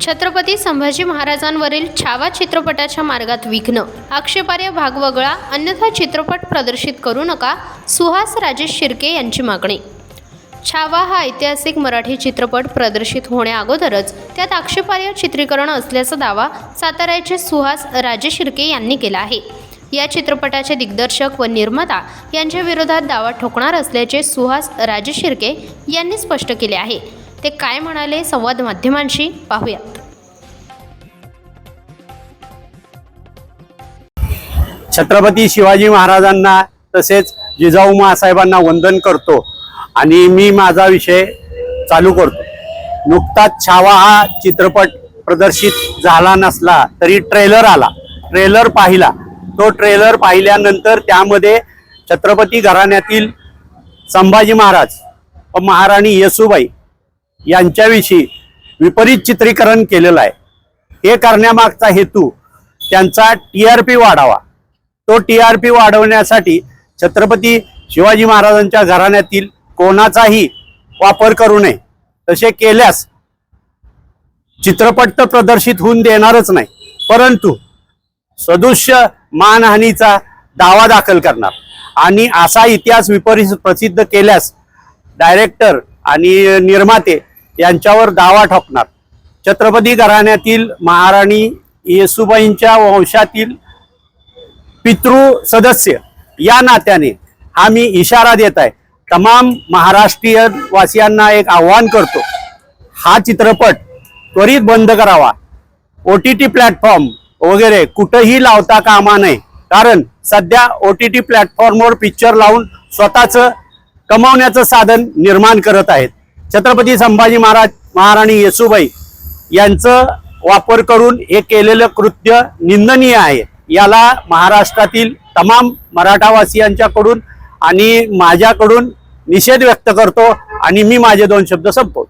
छत्रपती संभाजी महाराजांवरील छावा चित्रपटाच्या मार्गात विघ्न. आक्षेपार्ह भाग वगळा अन्यथा चित्रपट प्रदर्शित करू नका सुहास राजेश शिर्के यांची मागणी. छावा हा ऐतिहासिक मराठी चित्रपट प्रदर्शित होण्याअगोदरच त्यात आक्षेपार्ह चित्रीकरण असल्याचा दावा साताऱ्याचे सुहास राजे शिर्के यांनी केला आहे. या चित्रपटाचे दिग्दर्शक व निर्माता यांच्या विरोधात दावा ठोकणार असल्याचे सुहास राजे शिर्के यांनी स्पष्ट केले आहे. ते काय म्हणाले संवाद माध्यमांशी पाहूयात. छत्रपती शिवाजी महाराजांना तसेच जिजाऊ महासाहेबांना वंदन करतो आणि मी माझा विषय चालू करतो. नुकताच छावा हा चित्रपट प्रदर्शित झाला नसला तरी ट्रेलर आला. ट्रेलर पाहिला. तो ट्रेलर पाहिल्यानंतर त्यामध्ये छत्रपती घराण्यातील संभाजी महाराज व महाराणी येसुबाई यांच्याविषयी विपरीत चित्रीकरण केलेलं आहे. हे करण्यामागचा हेतू त्यांचा टी आर पी वाढावा. तो टी आर पी वाढवण्यासाठी छत्रपती शिवाजी महाराजांच्या घराण्यातील कोणाचाही वापर करू नये. तसे केल्यास चित्रपट तर प्रदर्शित होऊन देणारच नाही परंतु सदृश्य मानहानीचा दावा दाखल करणार. आणि असा इतिहास विपरीत प्रसिद्ध केल्यास डायरेक्टर आणि निर्माते यांच्यावर दावा ठोकणार. छत्रपती घराण्यातील महाराणी येसुबाईंच्या वंशातील पितृ सदस्य या नात्याने हा मी इशारा देत आहे. तमाम महाराष्ट्रीयन वासियांना एक आव्हान करतो. हा चित्रपट त्वरित बंद करावा. ओ टी टी प्लॅटफॉर्म वगैरे कुठंही लावता कामा नये. कारण सध्या ओ टी टी प्लॅटफॉर्मवर पिक्चर लावून स्वतःचं कमावण्याचं साधन निर्माण करत आहेत. छत्रपती संभाजी महाराज महाराणी येसुबाई यांचं वापर करून हे केलेलं कृत्य निंदनीय आहे. याला महाराष्ट्रातील तमाम मराठावासियांच्याकडून आणि माझ्याकडून निषेध व्यक्त करतो आणि मी माझे दोन शब्द संपवतो.